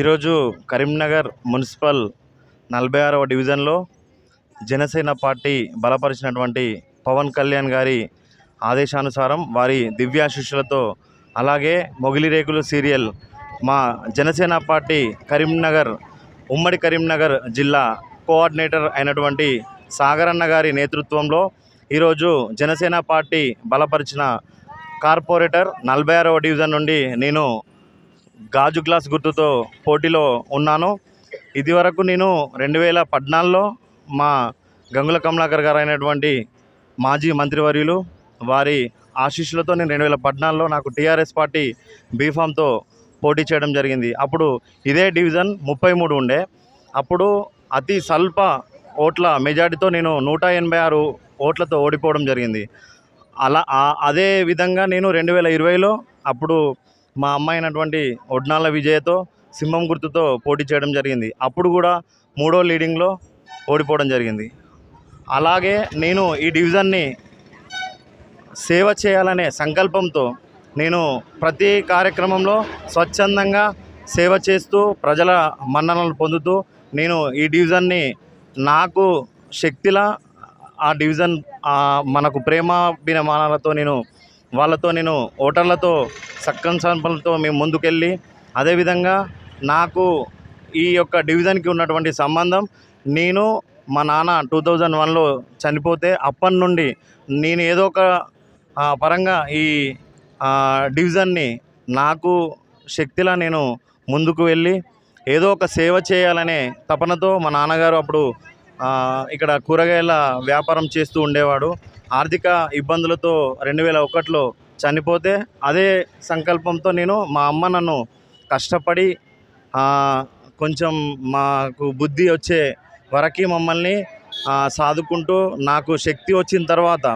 ఈరోజు కరీంనగర్ మున్సిపల్ నలభై ఆరవ డివిజన్లో జనసేన పార్టీ బలపరిచినటువంటి పవన్ కళ్యాణ్ గారి ఆదేశానుసారం వారి దివ్యాశిష్యులతో అలాగే మొగిలి రేకులు సీరియల్ మా జనసేన పార్టీ కరీంనగర్ ఉమ్మడి కరీంనగర్ జిల్లా కోఆర్డినేటర్ అయినటువంటి సాగరన్న గారి నేతృత్వంలో ఈరోజు జనసేన పార్టీ బలపరిచిన కార్పొరేటర్ నలభై ఆరవ డివిజన్ నుండి నేను గాజు గ్లాస్ గుర్తుతో పోటీలో ఉన్నాను. ఇదివరకు నేను రెండు వేల పద్నాలుగులో మా గంగుల కమలాకర్ గారు అయినటువంటి మాజీ మంత్రివర్యులు వారి ఆశీస్సులతో నేను రెండు వేల పద్నాలుగులో నాకు టీఆర్ఎస్ పార్టీ బీఫామ్తో పోటీ చేయడం జరిగింది. అప్పుడు ఇదే డివిజన్ ముప్పై మూడు ఉండే. అప్పుడు అతి స్వల్ప ఓట్ల మెజార్టీతో నేను నూట ఎనభై ఆరు ఓట్లతో ఓడిపోవడం జరిగింది. అలా అదే విధంగా నేను రెండు వేల ఇరవైలో అప్పుడు మా అమ్మాయి అయినటువంటి ఒడ్నాల విజయతో సింహం గుర్తుతో పోటీ చేయడం జరిగింది. అప్పుడు కూడా మూడో లీడింగ్లో ఓడిపోవడం జరిగింది. అలాగే నేను ఈ డివిజన్ని సేవ చేయాలనే సంకల్పంతో నేను ప్రతి కార్యక్రమంలో స్వచ్ఛందంగా సేవ చేస్తూ ప్రజల మన్ననలు పొందుతూ నేను ఈ డివిజన్ని నాకు శక్తిలా ఆ డివిజన్ మనకు ప్రేమాభినమానాలతో నేను వాళ్ళతో నేను ఓటర్లతో సక్కన్ సంపలతో మేము ముందుకెళ్ళి అదేవిధంగా నాకు ఈ యొక్క డివిజన్కి ఉన్నటువంటి సంబంధం నేను మా నాన్న టూ థౌజండ్ వన్లో చనిపోతే అప్పటి నుండి నేను ఏదో ఒక పరంగా ఈ డివిజన్ని నాకు శక్తిలా నేను ముందుకు వెళ్ళి ఏదో ఒక సేవ చేయాలనే తపనతో మా నాన్నగారు అప్పుడు ఇక్కడ కూరగాయల వ్యాపారం చేస్తూ ఉండేవాడు. ఆర్థిక ఇబ్బందులతో రెండు వేల ఒకటిలో చనిపోతే అదే సంకల్పంతో నేను మా అమ్మ నన్ను కష్టపడి కొంచెం మాకు బుద్ధి వచ్చే వరకు మమ్మల్ని సాదుకుంటూ నాకు శక్తి వచ్చిన తర్వాత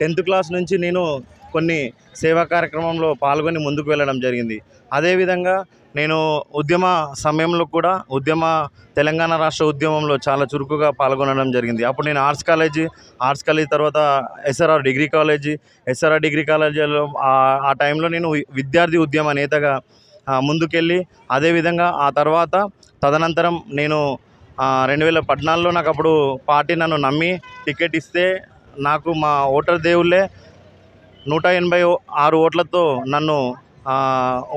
టెన్త్ క్లాస్ నుంచి నేను కొన్ని సేవా కార్యక్రమంలో పాల్గొని ముందుకు వెళ్ళడం జరిగింది. అదేవిధంగా నేను ఉద్యమ సమయంలో కూడా ఉద్యమ తెలంగాణ రాష్ట్ర ఉద్యమంలో చాలా చురుకుగా పాల్గొనడం జరిగింది. అప్పుడు నేను ఆర్ట్స్ కాలేజీ ఆర్ట్స్ కాలేజీ తర్వాత SRR degree college SRR degree కాలేజీలో ఆ- టైంలో నేను విద్యార్థి ఉద్యమ నేతగా ముందుకెళ్ళి అదేవిధంగా ఆ తర్వాత తదనంతరం నేను రెండు వేల పద్నాలుగులో నాకు అప్పుడు పార్టీ నన్ను నమ్మి టికెట్ ఇస్తే నాకు మా ఓటర్ దేవుళ్ళే నూట ఎనభై ఓ- ఆరు ఓట్లతో నన్ను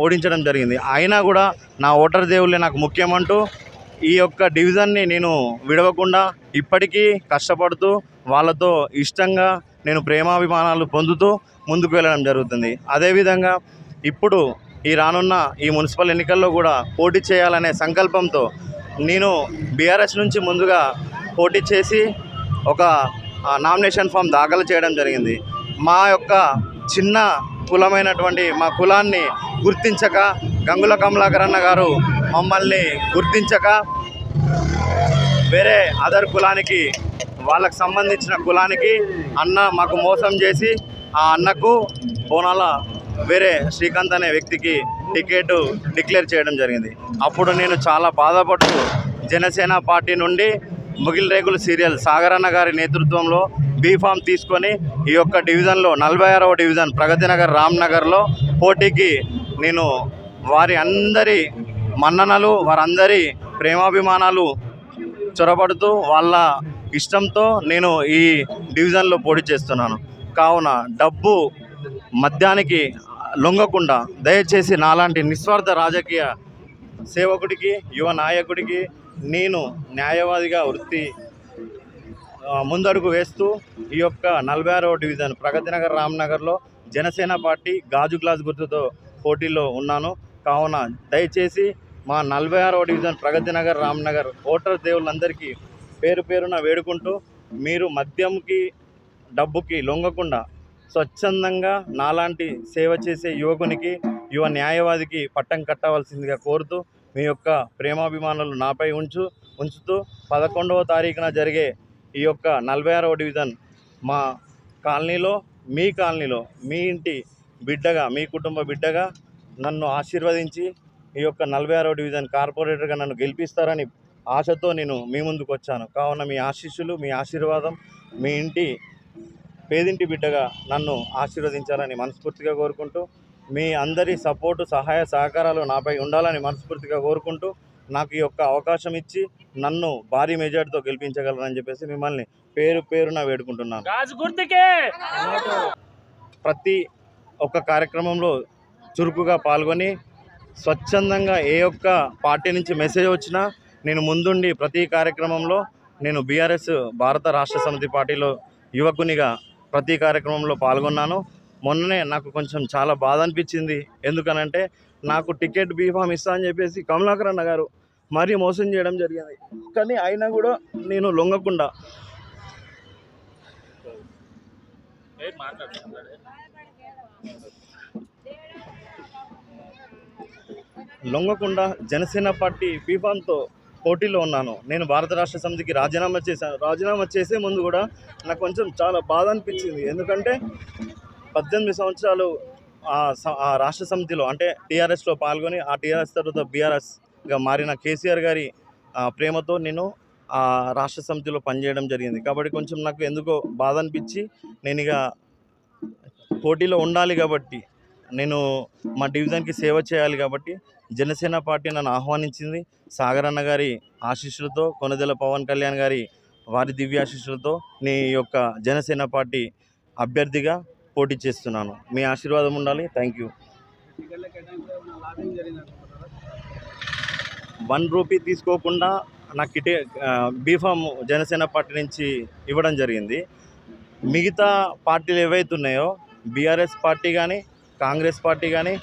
ఓడించడం జరిగింది. అయినా కూడా నా ఓటర్ దేవుళ్ళే నాకు ముఖ్యమంటూ ఈ యొక్క డివిజన్ని నేను విడవకుండా ఇప్పటికీ కష్టపడుతూ వాళ్ళతో ఇష్టంగా నేను ప్రేమాభిమానాలు పొందుతూ ముందుకు వెళ్ళడం జరుగుతుంది. అదేవిధంగా ఇప్పుడు ఈ రానున్న ఈ మున్సిపల్ ఎన్నికల్లో కూడా పోటీ చేయాలనే సంకల్పంతో నేను బీఆర్ఎస్ నుంచి ముందుగా పోటీ చేసి ఒక నామినేషన్ ఫామ్ దాఖలు చేయడం జరిగింది. మా యొక్క చిన్న కులమైనటువంటి మా కులాన్ని గుర్తించక గంగుల కమలాకర్ అన్న గారు మమ్మల్ని గుర్తించక వేరే అదర్ కులానికి వాళ్ళకు సంబంధించిన కులానికి అన్న మాకు మోసం చేసి ఆ అన్నకు బోనాల వేరే శ్రీకాంత్ అనే వ్యక్తికి టికెట్ డిక్లేర్ చేయడం జరిగింది. అప్పుడు నేను చాలా బాధపడుతూ జనసేన పార్టీ నుండి ముగిల్ రేగుల సీరియల్ సాగరన్న గారి నేతృత్వంలో బీఫామ్ తీసుకొని ఈ యొక్క డివిజన్లో నలభై ఆరవ డివిజన్ ప్రగతి నగర్ పోటీకి నేను వారి అందరి మన్ననలు వారందరి ప్రేమాభిమానాలు చొరబడుతూ వాళ్ళ ఇష్టంతో నేను ఈ డివిజన్లో పోటీ చేస్తున్నాను. కావున డబ్బు మద్యానికి లొంగకుండా దయచేసి నాలాంటి నిస్వార్థ రాజకీయ సేవకుడికి యువ నాయకుడికి నేను న్యాయవాదిగా వృత్తి ముందడుగు వేస్తూ ఈ యొక్క నలభై ఆరవ డివిజన్ ప్రగతి నగర్ రామ్నగర్లో జనసేన పార్టీ గాజు గ్లాస్ గుర్తుతో పోటీలో ఉన్నాను. కావున దయచేసి మా నలభై ఆరవ డివిజన్ ప్రగతి నగర్ రామ్నగర్ ఓటర్ దేవుళ్ళందరికీ పేరు పేరున వేడుకుంటూ మీరు మద్యంకి డబ్బుకి లొంగకుండా స్వచ్ఛందంగా నాలాంటి సేవ చేసే యువకునికి యువ న్యాయవాదికి పట్టం కట్టవలసిందిగా కోరుతూ మీ యొక్క ప్రేమాభిమానులు నాపై ఉంచు ఉంచుతూ పదకొండవ తారీఖున జరిగే ఈ యొక్క నలభై ఆరవ డివిజన్ మా కాలనీలో మీ కాలనీలో మీ ఇంటి బిడ్డగా మీ కుటుంబ బిడ్డగా నన్ను ఆశీర్వదించి ఈ యొక్క నలభై ఆరవ డివిజన్ కార్పొరేటర్గా నన్ను గెలిపిస్తారని ఆశతో నేను మీ ముందుకు వచ్చాను. కావున మీ ఆశీస్సులు మీ ఆశీర్వాదం మీ ఇంటి పేదింటి బిడ్డగా నన్ను ఆశీర్వదించాలని మనస్ఫూర్తిగా కోరుకుంటూ మీ అందరి సపోర్టు సహాయ సహకారాలు నాపై ఉండాలని మనస్ఫూర్తిగా కోరుకుంటూ నాకు ఈ యొక్క అవకాశం ఇచ్చి నన్ను భారీ మెజార్టీతో గెలిపించగలరని చెప్పేసి మిమ్మల్ని పేరు పేరున వేడుకుంటున్నాను. ప్రతి ఒక్క కార్యక్రమంలో చురుకుగా పాల్గొని స్వచ్ఛందంగా ఏ ఒక్క పార్టీ నుంచి మెసేజ్ వచ్చినా నేను ముందుండి ప్రతి కార్యక్రమంలో నేను బీఆర్ఎస్ భారత రాష్ట్ర సమితి పార్టీలో యువకునిగా ప్రతి కార్యక్రమంలో పాల్గొన్నాను. మొన్ననే నాకు కొంచెం చాలా బాధ అనిపించింది. ఎందుకనంటే నాకు టికెట్ బీఫామ్ ఇస్తా అని చెప్పేసి కమలాకర్ అన్న గారు మరీ మోసం చేయడం జరిగింది. కానీ అయినా కూడా నేను లొంగకుండా. లొంగకుండా జనసేన పార్టీ బీఫామ్తో పోటీలో ఉన్నాను. నేను భారత రాష్ట్ర సమితికి రాజీనామా చేశాను రాజీనామా చేసే ముందు కూడా నాకు కొంచెం చాలా బాధ అనిపించింది. ఎందుకంటే పద్దెనిమిది సంవత్సరాలు ఆ స- ఆ రాష్ట్ర సమితిలో అంటే టీఆర్ఎస్లో పాల్గొని ఆ టీఆర్ఎస్ తర్వాత బీఆర్ఎస్ మారిన కేసీఆర్ గారి ఆ, ప్రేమతో నేను ఆ రాష్ట్ర సమితిలో పనిచేయడం జరిగింది. కాబట్టి కొంచెం నాకు ఎందుకో బాధ అనిపించి నేను ఇక పోటీలో ఉండాలి కాబట్టి నేను మా డివిజన్కి సేవ చేయాలి కాబట్టి జనసేన పార్టీ నన్ను ఆహ్వానించింది. సాగరన్న గారి ఆశీస్సులతో కొనదెల పవన్ కళ్యాణ్ గారి వారి దివ్యాశీస్సులతో నీ యొక్క జనసేన పార్టీ అభ్యర్థిగా పోటీ చేస్తున్నాను. మీ ఆశీర్వాదం ఉండాలి. Thank you. వన్ రూపీ తీసుకోకుండా నాకు ఇటే బీఫామ్ జనసేన పార్టీ నుంచి ఇవ్వడం జరిగింది. మిగతా పార్టీలు ఏవైతే ఉన్నాయో బీఆర్ఎస్ పార్టీ కానీ కాంగ్రెస్ పార్టీ కానీ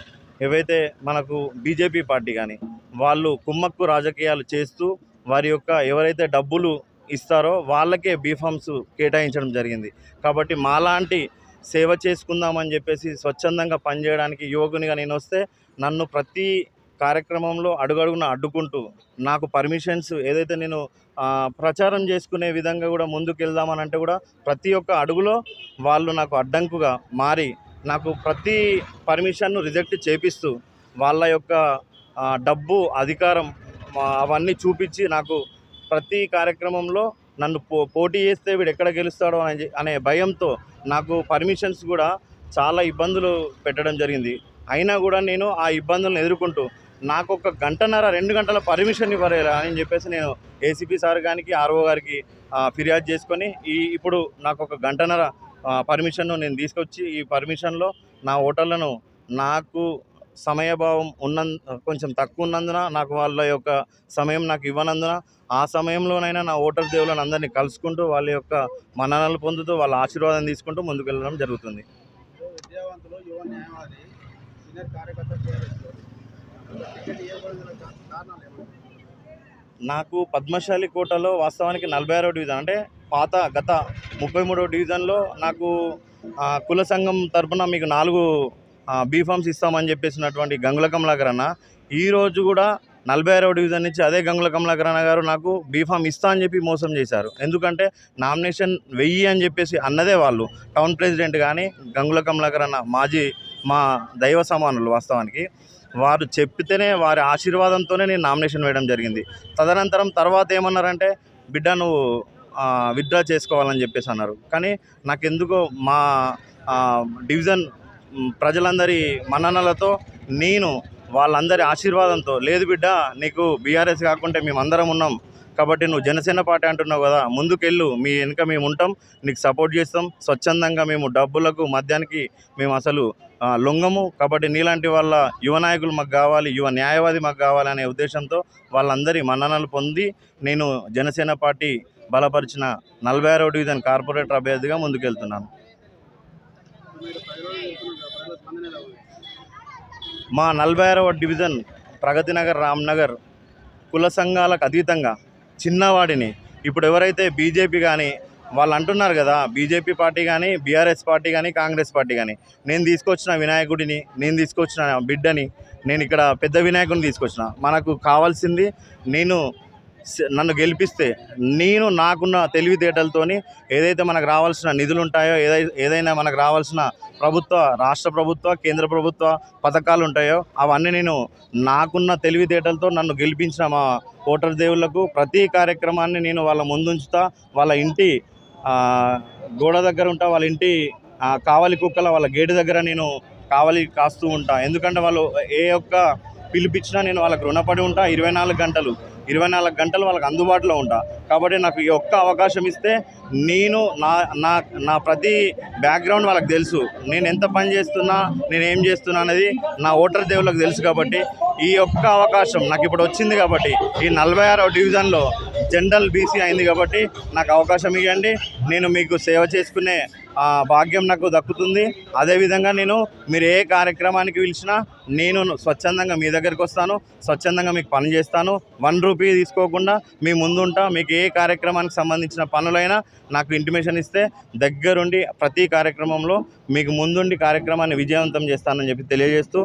ఏవైతే మనకు బీజేపీ పార్టీ కానీ వాళ్ళు కుమ్మక్కు రాజకీయాలు చేస్తూ వారి యొక్క ఎవరైతే డబ్బులు ఇస్తారో వాళ్ళకే బీఫామ్స్ కేటాయించడం జరిగింది. కాబట్టి మాలాంటి సేవ చేసుకుందామని చెప్పేసి స్వచ్ఛందంగా పనిచేయడానికి యువకునిగా నేను వస్తే నన్ను ప్రతి కార్యక్రమంలో అడుగడుగున అడ్డుకుంటూ నాకు పర్మిషన్స్ ఏదైతే నేను ప్రచారం చేసుకునే విధంగా కూడా ముందుకెళ్దామని అంటే కూడా ప్రతి ఒక్క అడుగులో వాళ్ళు నాకు అడ్డంకుగా మారి నాకు ప్రతి పర్మిషన్ను రిజెక్ట్ చేపిస్తూ వాళ్ళ యొక్క డబ్బు అధికారం అవన్నీ చూపించి నాకు ప్రతి కార్యక్రమంలో నన్ను పో పోటీ చేస్తే వీడు ఎక్కడ గెలుస్తాడో అనే అనే భయంతో నాకు పర్మిషన్స్ కూడా చాలా ఇబ్బందులు పెట్టడం జరిగింది. అయినా కూడా నేను ఆ ఇబ్బందులను ఎదుర్కొంటూ నాకు ఒక గంటన్నర రెండు గంటల పర్మిషన్ ఇవ్వలేరా అని చెప్పేసి నేను ఏసీపీ సార్ గారికి ఆర్ఓ గారికి ఫిర్యాదు చేసుకొని ఈ ఇప్పుడు నాకు ఒక గంటన్నర పర్మిషన్ను నేను తీసుకొచ్చి ఈ పర్మిషన్లో నా ఓటర్లను నాకు సమయభావం ఉన్న కొంచెం తక్కువ ఉన్నందున నాకు వాళ్ళ యొక్క సమయం నాకు ఇవ్వనందున ఆ సమయంలోనైనా నా ఓటర్ దేవులను అందరినీ కలుసుకుంటూ వాళ్ళ యొక్క మన్ననలు పొందుతూ వాళ్ళ ఆశీర్వాదం తీసుకుంటూ ముందుకు వెళ్ళడం జరుగుతుంది నాకు పద్మశాలి కోటలో వాస్తవానికి నలభై ఆరో డివిజన్ అంటే పాత గత ముప్పై మూడో డివిజన్లో నాకు కుల సంఘం తరపున మీకు నాలుగు బీఫామ్స్ ఇస్తామని చెప్పేసినటువంటి గంగుల కమలాకర్ అన్న ఈరోజు కూడా నలభై ఆరో డివిజన్ నుంచి అదే గంగుల కమలాకర్ అన్న గారు నాకు బీఫామ్ ఇస్తా అని చెప్పి మోసం చేశారు. ఎందుకంటే నామినేషన్ వెయ్యి అని చెప్పేసి అన్నదే వాళ్ళు టౌన్ ప్రెసిడెంట్ కానీ గంగుల కమలాకర్ అన్న మాజీ మా దైవ సమానులు వాస్తవానికి. వారు చెప్తేనే వారి ఆశీర్వాదంతోనే నేను నామినేషన్ వేయడం జరిగింది. తదనంతరం తర్వాత ఏమన్నారంటే బిడ్డ నువ్వు విత్డ్రా చేసుకోవాలని చెప్పేసి అన్నారు. కానీ నాకెందుకో మా డివిజన్ ప్రజలందరి మన్ననలతో నేను వాళ్ళందరి ఆశీర్వాదంతో లేదు బిడ్డ నీకు బీఆర్ఎస్ కాకుంటే మేమందరం ఉన్నాం. కాబట్టి నువ్వు జనసేన పార్టీ అంటున్నావు కదా ముందుకెళ్ళు మీ వెనుక మేము ఉంటాం నీకు సపోర్ట్ చేస్తాం స్వచ్ఛందంగా మేము డబ్బులకు మద్యానికి మేము అసలు లొంగము. కాబట్టి నీలాంటి వాళ్ళ యువ నాయకులు మాకు కావాలి యువ న్యాయవాది మాకు కావాలి అనే ఉద్దేశంతో వాళ్ళందరి మన్ననలు పొంది నేను జనసేన పార్టీ బలపరిచిన నలభై ఆరో డివిజన్ కార్పొరేటర్ అభ్యర్థిగా ముందుకెళ్తున్నాను. మా నలభై ఆరవ డివిజన్ ప్రగతి నగర్ రామ్నగర్ కుల సంఘాలకు అతీతంగా చిన్నవాడిని. ఇప్పుడు ఎవరైతే బీజేపీ కానీ వాళ్ళు అంటున్నారు కదా బీజేపీ పార్టీ కానీ బీఆర్ఎస్ పార్టీ కానీ కాంగ్రెస్ పార్టీ కానీ నేను తీసుకొచ్చిన వినాయకుడిని నేను తీసుకొచ్చిన బిడ్డని నేను ఇక్కడ పెద్ద వినాయకుడిని తీసుకొచ్చిన. మనకు కావాల్సింది నేను నన్ను గెలిపిస్తే నేను నాకున్న తెలివితేటలతోని ఏదైతే మనకు రావాల్సిన నిధులు ఉంటాయో ఏదై ఏదైనా మనకు రావాల్సిన ప్రభుత్వ రాష్ట్ర ప్రభుత్వ కేంద్ర ప్రభుత్వ పథకాలు ఉంటాయో అవన్నీ నేను నాకున్న తెలివితేటలతో నన్ను గెలిపించిన మా ఓటర్ దేవుళ్ళకు ప్రతి కార్యక్రమాన్ని నేను వాళ్ళ ముందుంచుతా వాళ్ళ ఇంటి గోడ దగ్గర ఉంటా వాళ్ళ ఇంటి కావలి కుక్కల వాళ్ళ గేటు దగ్గర నేను కావలి కాస్తూ ఉంటా. ఎందుకంటే వాళ్ళు ఏ ఒక్క పిలిపించినా నేను వాళ్ళకి రుణపడి ఉంటా. ఇరవై నాలుగు గంటలు ఇరవై నాలుగు గంటలు వాళ్ళకి అందుబాటులో ఉంటా. కాబట్టి నాకు ఈ ఒక్క అవకాశం ఇస్తే నేను నా నా నా ప్రతి బ్యాక్గ్రౌండ్ వాళ్ళకి తెలుసు. నేను ఎంత పని చేస్తున్నా నేను ఏం చేస్తున్నా అనేది నా ఓటర్ దేవుళ్ళకి తెలుసు కాబట్టి ఈ ఒక్క అవకాశం నాకు ఇప్పుడు వచ్చింది కాబట్టి ఈ నలభై ఆరో డివిజన్లో జనరల్ బీసీ అయింది కాబట్టి నాకు అవకాశం ఇవ్వండి. నేను మీకు సేవ చేసుకునే భాగ్యం నాకు దక్కుతుంది. అదేవిధంగా నేను మీరు ఏ కార్యక్రమానికి పిలిచినా నేను స్వచ్ఛందంగా మీ దగ్గరికి వస్తాను. స్వచ్ఛందంగా మీకు పని చేస్తాను. వన్ రూపీ తీసుకోకుండా మీ ముందుంటా మీకు ఏ కార్యక్రమానికి సంబంధించిన పనులైనా నాకు ఇంటిమేషన్ ఇస్తే దగ్గరుండి ప్రతి కార్యక్రమంలో మీకు ముందుండి కార్యక్రమాన్ని విజయవంతం చేస్తానని చెప్పి తెలియజేస్తూ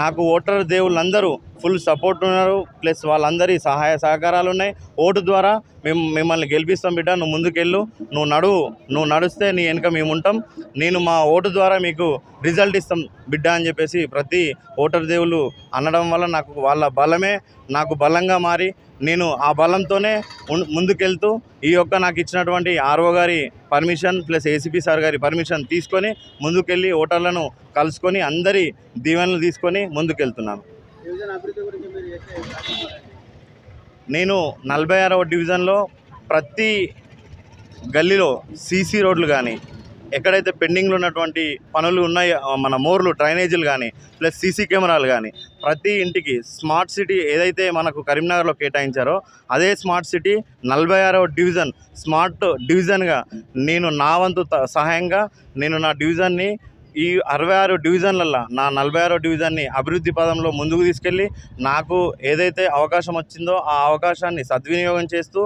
నాకు ఓటర్ దేవుళ్ళందరూ ఫుల్ సపోర్ట్ ఉన్నారు. ప్లస్ వాళ్ళందరి సహాయ సహకారాలు ఉన్నాయి. ఓటు ద్వారా మేము మిమ్మల్ని గెలిపిస్తాం బిడ్డ నువ్వు ముందుకెళ్ళు నువ్వు నడువు నువ్వు నడుస్తే నీ వెనుక మేము ఉంటాం. నేను మా ఓటు ద్వారా మీకు రిజల్ట్ ఇస్తాం బిడ్డ అని చెప్పేసి ప్రతి ఓటర్ దేవులు అనడం వల్ల నాకు వాళ్ళ బలమే నాకు బలంగా మారి నేను ఆ బలంతోనే ముందుకెళ్తూ ఈ యొక్క నాకు ఇచ్చినటువంటి ఆర్ఓ గారి పర్మిషన్ ప్లస్ ఏసీపీ సార్ గారి పర్మిషన్ తీసుకొని ముందుకెళ్ళి ఓటర్లను కలుసుకొని అందరి దీవెనలు తీసుకొని ముందుకెళ్తున్నాను డివిజన్ అభివృద్ధి గురించి మీరు చేసే కార్యక్రమాలు ఏంటి? నేను నలభై ఆరవ డివిజన్లో ప్రతి గల్లీలో సీసీ రోడ్లు కానీ ఎక్కడైతే పెండింగ్లో ఉన్నటువంటి పనులు ఉన్నాయో మన మోర్లు డ్రైనేజీలు కానీ ప్లస్ సీసీ కెమెరాలు కానీ ప్రతి ఇంటికి స్మార్ట్ సిటీ ఏదైతే మనకు కరీంనగర్లో కేటాయించారో అదే స్మార్ట్ సిటీ నలభై ఆరవ డివిజన్ స్మార్ట్ డివిజన్గా నేను నా వంతు త- సహాయంగా నేను నా డివిజన్ని ఈ అరవై ఆరు డివిజన్లల్లో నా నలభై ఆరో డివిజన్ని అభివృద్ధి పదంలో ముందుకు తీసుకెళ్ళి నాకు ఏదైతే అవకాశం వచ్చిందో ఆ అవకాశాన్ని సద్వినియోగం చేస్తూ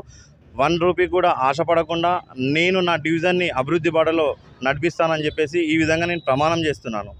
వన్ రూపీ కూడా ఆశపడకుండా నేను నా డివిజన్ని అభివృద్ధి బాటలో నడిపిస్తానని చెప్పేసి ఈ విధంగా నేను ప్రమాణం చేస్తున్నాను.